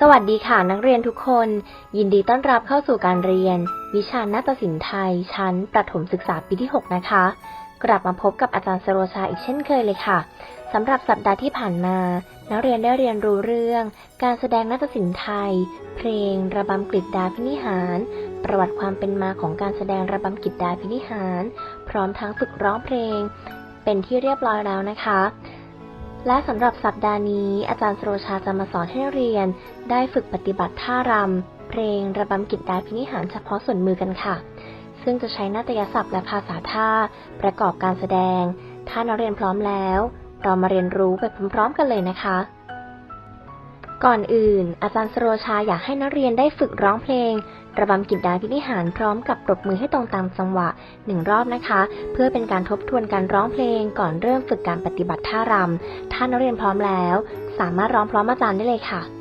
สวัสดีค่ะนักเรียนทุกคน ยินดีต้อนรับเข้าสู่การเรียน วิชานาฏศิลป์ไทย ชั้นประถมศึกษาปีที่ 6 นะคะ กลับมาพบกับอาจารย์สโรชาอีกเช่นเคยเลยค่ะสำหรับสัปดาห์ที่ผ่านมา นักเรียนได้เรียนรู้เรื่อง การแสดงนาฏศิลป์ไทย เพลง ระบำกฤษดาพินิหาร ประวัติความเป็นมาของการแสดงระบำกฤษดาพินิหาร พร้อมทั้งฝึกร้องเพลง เป็นที่เรียบร้อยแล้วนะคะ และสำหรับสัปดาห์นี้ อาจารย์สโรชาจะมาสอนให้นักเรียน ได้ฝึกปฏิบัติท่ารำ เพลงระบำกิจดาพินิหารเฉพาะส่วนมือกันค่ะ ซึ่งจะใช้นาฏยศัพท์และภาษาท่า ประกอบการแสดง ถ้านักเรียนพร้อมแล้ว เรามาเรียนรู้ไปพร้อมๆกันเลยนะคะ ก่อนอื่น อาจารย์สโรชาอยากให้นักเรียนได้ฝึกร้องเพลง ระบำกิจดาพินิหารพร้อมกับปรบมือให้ตรงตามจังหวะหนึ่งรอบนะคะ เพื่อเป็นการทบทวนการร้องเพลง ก่อนเริ่มฝึกการปฏิบัติท่ารำถ้านักเรียนพร้อมแล้ว สามารถร้องพร้อมอาจารย์ได้เลยค่ะ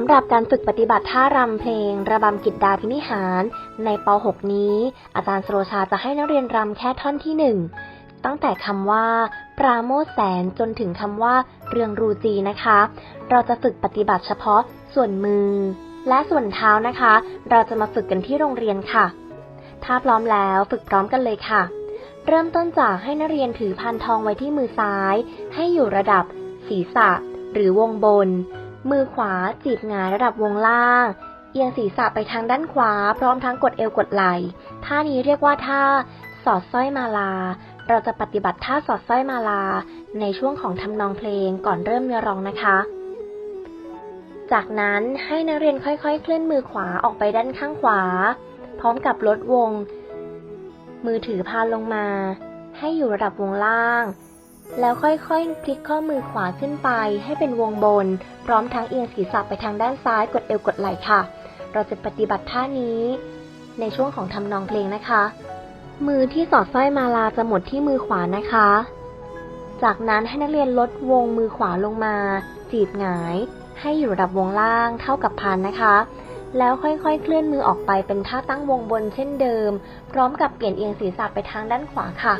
ำหรับการฝึกปฏิบัติท่ารำเพลง ระบำกิจดาพินิหาร ในป .6 นี้ อาจารย์สโรชาจะให้นักเรียนรำแค่ท่อนที่หนึ่งตั้งแต่คำว่า ปราโมทแสนจนถึงคำว่า เรืองรูจีนะคะ เราจะฝึกปฏิบัติเฉพาะส่วนมือ และส่วนเท้านะคะ เราจะมาฝึกกันที่โรงเรียนค่ะ ถ้าพร้อมแล้วฝึกพร้อมกันเลยค่ะ เริ่มต้นจากให้นักเรียนถือพานทองไว้ที่มือซ้าย ให้อยู่ระดับศีรษะ หรือวงบน มือขวาจีบงายระดับวงล่าง เอียงศีรษะไปทางด้านขวา พร้อมทั้งกดเอวกดไหล่ท่านี้เรียกว่าท่า สอดสร้อยมาลา เราจะปฏิบัติท่าสอดสร้อยมาลา ในช่วงของทำนองเพลงก่อนเริ่มเนื้อร้องนะคะ จากนั้นให้นักเรียนค่อยๆ เคลื่อนมือขวาออกไปด้านข้างขวา พร้อมกับลดวง มือถือพาลงมา ให้อยู่ระดับวงล่าง แล้วค่อยๆ พลิกข้อมือขวาขึ้นไป ให้เป็นวงบน พร้อมทั้งเอียงศีรษะไปทางด้านซ้าย กดเอวกดไหล่ค่ะ เราจะปฏิบัติท่านี้ ในช่วงของทำนองเพลงนะคะ มือที่สอดสร้อยมาลาจะหมดที่มือขวานะคะ จากนั้นให้นักเรียนลดวงมือขวาลงมา จีบหงาย ให้อยู่ระดับวงล่างเท่ากับพันนะคะ แล้วค่อยๆ เคลื่อนมือออกไปเป็นท่าตั้งวงบนเช่นเดิม พร้อมกับเปลี่ยนเอียงศีรษะไปทางด้านขวาค่ะ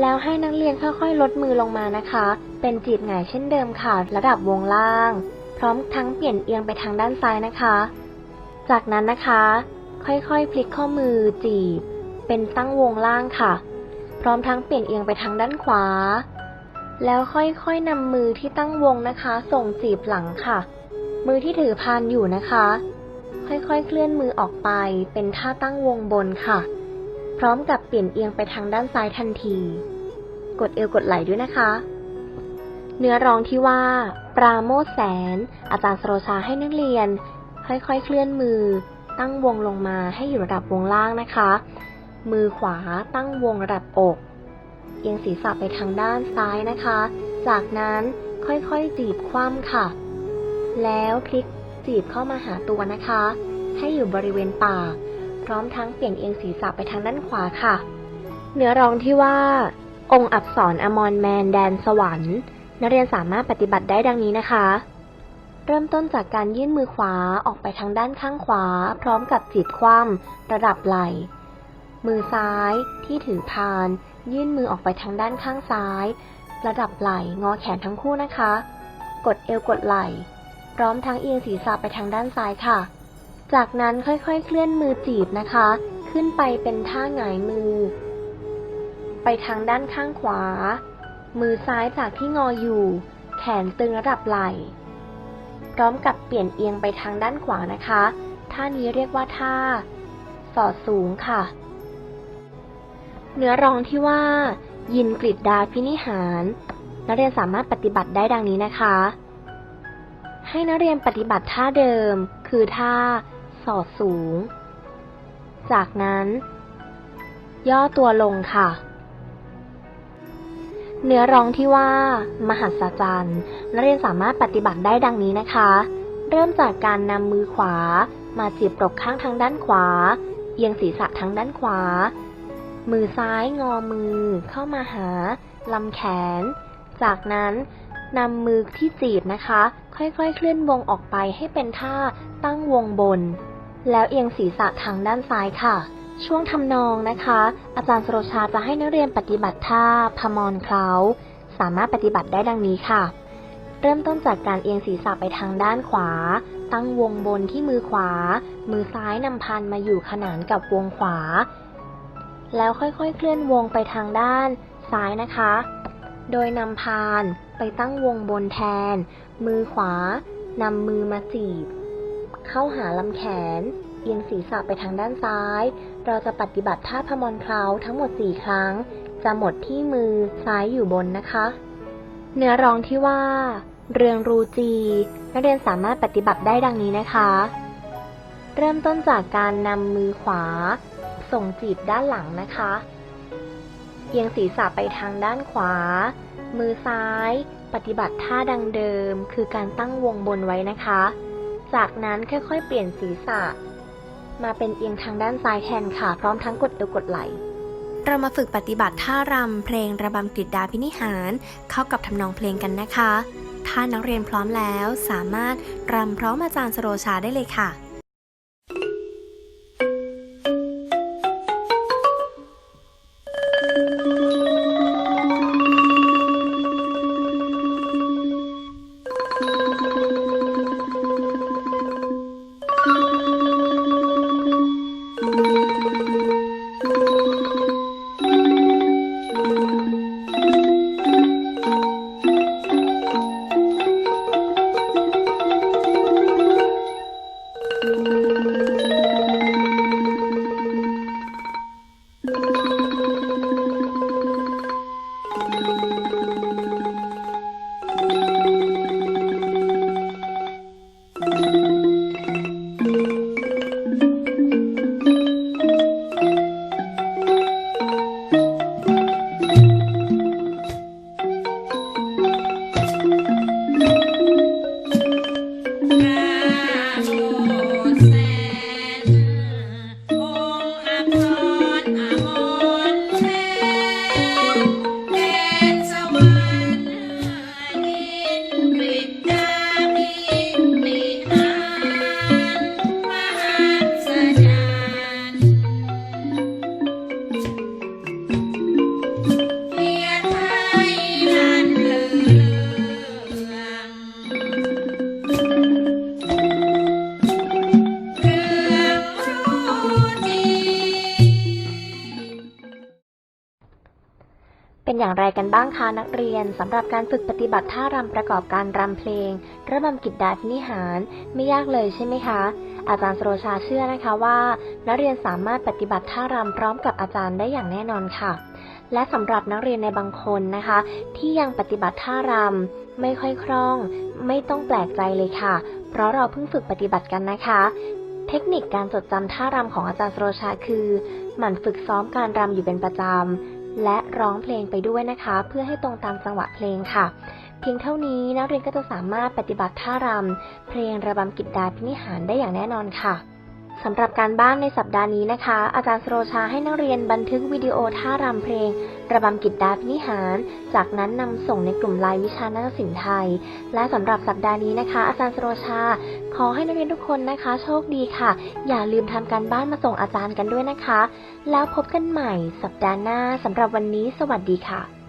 แล้วให้นักเรียนค่อยๆ ลดมือลงมานะคะ เป็นจีบหงายเช่นเดิมค่ะ ระดับวงล่าง พร้อมทั้งเปลี่ยนเอียงไปทางด้านซ้ายนะคะ จากนั้นนะคะ ค่อยๆ พลิกข้อมือจีบ เป็นตั้งวงล่างค่ะ พร้อมทั้งเปลี่ยนเอียงไปทางด้านขวา แล้วค่อยๆนำมือที่ตั้งวงนะคะ ส่งจีบหลังค่ะ มือที่ถือพานอยู่นะคะ ค่อยๆ เคลื่อนมือออกไป เป็นท่าตั้งวงบนค่ะ พร้อมกับเปลี่ยนเอียงไปทางด้านซ้ายทันที กดเอวกดไหล่ด้วยนะคะ เนื้อร้องที่ว่า ปราโมทแสน อาจารย์สโรชาให้นักเรียน ค่อยๆ เคลื่อนมือ ตั้งวงลงมาให้อยู่ระดับวงล่างนะคะ มือขวาตั้งวงระดับอก เอียงศีรษะไปทางด้านซ้ายนะคะ จากนั้นค่อยๆ จีบคว่ำค่ะ แล้วพลิกจีบเข้ามาหาตัวนะคะ ให้อยู่บริเวณปาก พร้อมทั้งเปลี่ยนเอียงศีรษะไปทางด้านขวาค่ะ เนื้อร้องที่ว่า องค์อักษรอมรแมนแดนสวรรค์ นักเรียนสามารถปฏิบัติได้ดังนี้นะคะ เริ่มต้นจากการยื่นมือขวาออกไปทางด้านข้างขวา พร้อมกับจีบคว่ำระดับไหล่ มือซ้ายที่ถือพาน ยื่นมือออกไปทางด้านข้างซ้าย ระดับไหล่งอแขนทั้งคู่นะคะ กดเอวกดไหล่ พร้อมทั้งเอียงศีรษะไปทางด้านซ้ายค่ะ จากนั้นค่อยๆ เคลื่อนมือจีบนะคะ ขึ้นไปเป็นท่าหงายมือ ไปทางด้านข้างขวา มือซ้ายจากที่งออยู่ แขนตึงระดับไหล่พร้อมกับเปลี่ยนเอียงไปทางด้านขวานะคะ ท่านี้เรียกว่าท่า สอดสูงค่ะ เนื้อรองที่ว่า ยินกริดดาพินิหาร นักเรียนสามารถปฏิบัติได้ดังนี้นะคะ ให้นักเรียนปฏิบัติท่าเดิม คือท่า สอดสูง จากนั้น ย่อตัวลงค่ะ เนื้อร้องที่ว่า มหัศจรรย์นักเรียนสามารถปฏิบัติได้ดังนี้นะคะ เริ่มจากการนำมือขวา มาจีบปลกข้างทางด้านขวา เอียงศีรษะทางด้านขวา มือซ้ายงอมือเข้ามาหาลำแขน จากนั้นนำมือที่จีบนะคะ ค่อยๆ เคลื่อนวงออกไปให้เป็นท่าตั้งวงบน แล้วเอียงศีรษะทางด้านซ้ายค่ะ ช่วงทำนองนะคะ อาจารย์สโรชาจะให้นักเรียนปฏิบัติท่าพมรเคล้า สามารถปฏิบัติได้ดังนี้ค่ะ เริ่มต้นจากการเอียงศีรษะไปทางด้านขวา ตั้งวงบนที่มือขวา มือซ้ายนำพันมาอยู่ขนานกับวงขวา แล้วค่อยๆ เคลื่อนวงไปทางด้านซ้ายนะคะ โดยนำพานไปตั้งวงบนแทน มือขวานำมือมาจีบ เข้าหาลำแขน เอียงศีรษะไปทางด้านซ้าย เราจะปฏิบัติท่าพมรเคล้าทั้งหมด 4 ครั้ง จะหมดที่มือซ้ายอยู่บนนะคะ เนื้อร้องที่ว่า เรืองรูจี นักเรียนสามารถปฏิบัติได้ดังนี้นะคะ เริ่มต้นจากการนำมือขวา ส่งจีบด้านหลังนะคะ เอียงศีรษะไปทางด้านขวา มือซ้าย ปฏิบัติท่าดังเดิม คือการตั้งวงบนไว้นะคะ จากนั้นค่อยๆ เปลี่ยนศีรษะ มาเป็นเอียงทางด้านซ้ายแทนค่ะ พร้อมทั้งกดเอวกดไหล เรามาฝึกปฏิบัติท่ารำเพลงระบำกฤษดาพินิหาร เข้ากับทำนองเพลงกันนะคะ ถ้านักเรียนพร้อมแล้วสามารถรำพร้อมอาจารย์สโรชาได้เลยค่ะ เป็นอย่างไรกันบ้างคะนักเรียนสำหรับการฝึกปฏิบัติท่ารำประกอบการรำเพลง ระบำกิจดาพินิหารไม่ยากเลยใช่ไหมคะ อาจารย์สโรชาเชื่อนะคะว่า นักเรียนสามารถปฏิบัติท่ารำพร้อมกับอาจารย์ได้อย่างแน่นอนค่ะ และสำหรับนักเรียนในบางคนนะคะ ที่ยังปฏิบัติท่ารำไม่ค่อยคล่อง ไม่ต้องแปลกใจเลยค่ะ เพราะเราเพิ่งฝึกปฏิบัติกันนะคะ เทคนิคการจดจำท่ารำของอาจารย์สโรชาคือ หมั่นฝึกซ้อมการรำอยู่เป็นประจำ และร้องเพลงไปด้วยนะคะ เพื่อให้ตรงตามจังหวะเพลงค่ะ เพียงเท่านี้นักเรียนก็จะสามารถปฏิบัติท่ารำเพลงระบำกิจดาพินิหารได้อย่างแน่นอนค่ะ สำหรับการบ้านในสัปดาห์นี้นะคะ อาจารย์สโรชาให้นักเรียนบันทึกวิดีโอท่ารำเพลง ระบำกิจดาพินิหาร จากนั้นนำส่งในกลุ่มไลน์วิชานาฏศิลป์ไทย และสำหรับสัปดาห์นี้นะคะ อาจารย์สโรชา ขอให้นักเรียนทุกคนนะคะ โชคดีค่ะ อย่าลืมทำการบ้านมาส่งอาจารย์กันด้วยนะคะ แล้วพบกันใหม่สัปดาห์หน้าสำหรับวันนี้ สวัสดีค่ะ